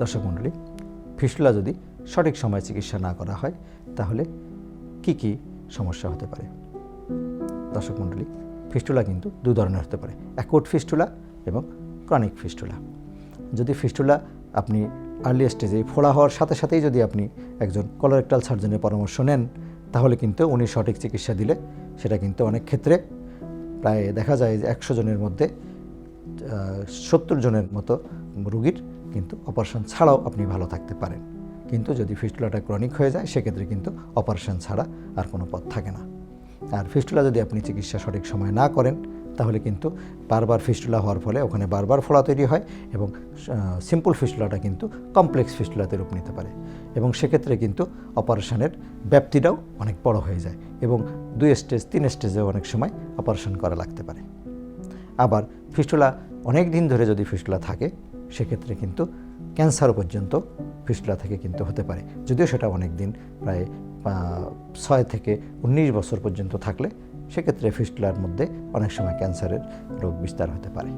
দর্শক মণ্ডলী ফিস্টুলা যদি সঠিক সময়ে চিকিৎসা না করা হয়, তাহলে কি কি সমস্যা হতে পারে? দর্শক মণ্ডলী, ফিস্টুলা কিন্তু দু ধরনের হতে পারে অ্যাকুট ফিস্টুলা এবং ক্রনিক ফিস্টুলা যদি ফিস্টুলা আপনি আর্লি স্টেজে ফোড়া হওয়ার সাথে সাথেই যদি আপনি একজন কলোরেক্টাল সার্জনের পরামর্শ নেন, তাহলে কিন্তু উনি সঠিক চিকিৎসা দিলে সেটা কিন্তু অনেক ক্ষেত্রে প্রায় দেখা যায় যে একশো জনের মধ্যে সত্তর জনের মতো রুগীর, কিন্তু অপারেশন ছাড়াও আপনি ভালো থাকতে পারেন। কিন্তু যদি ফিস্টুলাটা ক্রনিক হয়ে যায়, সেক্ষেত্রে কিন্তু অপারেশন ছাড়া আর কোনো পথ থাকে না। আর ফিস্টুলা যদি আপনি চিকিৎসা সঠিক সময় না করেন, তাহলে কিন্তু বারবার ফিস্টুলা হওয়ার ফলে ওখানে বারবার ফোড়া তৈরি হয় এবং সিম্পল ফিস্টুলাটা কিন্তু কমপ্লেক্স ফিস্টুলাতে রূপ নিতে পারে। এবং সেক্ষেত্রে কিন্তু অপারেশনের ব্যাপ্তিটাও অনেক বড় হয়ে যায় এবং দুই স্টেজ, তিন স্টেজেও অনেক সময় অপারেশন করা লাগতে পারে। আবার ফিস্টুলা অনেক দিন ধরে যদি ফিস্টুলা থাকে সেক্ষেত্রে কিন্তু ক্যান্সারও পর্যন্ত ফিস্টুলা থেকে কিন্তু হতে পারে। যদিও সেটা অনেক দিন প্রায় ছয় থেকে উনিশ বছর পর্যন্ত থাকলে সেক্ষেত্রে ফিস্টুলার মধ্যে অনেক সময় ক্যান্সারের রোগ বিস্তার হতে পারে।